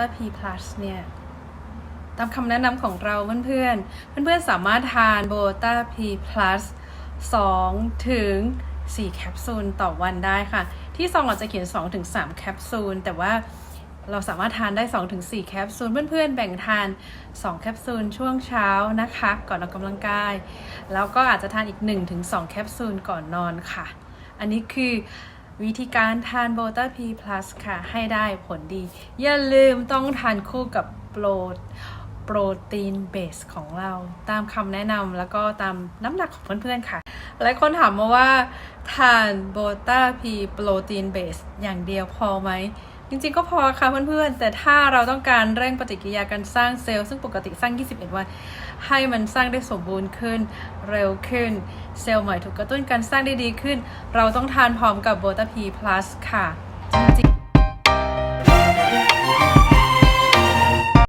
ตาพีพลัสเนี่ยตามคำแนะนำของเราเพื่อนๆ เพื่อนๆ สามารถทานโบตาพีพลัส2ถึง 4 แคปซูลต่อวันได้ค่ะ ที่ซองเราจะเขียน 2 ถึง 3 แคปซูล แต่ว่าเราสามารถทานได้2ถึง4แคปซูล เพื่อนๆ แบ่งทาน 2 แคปซูลช่วงเช้านะคะ ก่อนออกกำลังกาย แล้วก็อาจจะทานอีก1ถึง2แคปซูลก่อนนอนค่ะ อันนี้คือ วิธีการทานโบตาพีพลัสค่ะ ให้ได้ผลดี อย่าลืมต้องทานคู่กับโปรโปรตีนเบสของเราตามคำแนะนำแล้วก็ตามน้ำหนักของเพื่อนๆค่ะ หลายคนถามมาว่า ทานโบตาพีโปรตีนเบสอย่างเดียวพอไหม จริงๆก็พอค่ะเพื่อนๆ แต่ถ้าเราต้องการเร่งปฏิกิริยาการสร้างเซลล์ซึ่งปกติสร้าง 21 วัน ให้มันสร้างได้สมบูรณ์ขึ้นเร็วขึ้น เซลล์ใหม่ถูกกระตุ้นการสร้างได้ดีขึ้น เราต้องทานพร้อมกับโบตาพีพลัสค่ะ จริงๆ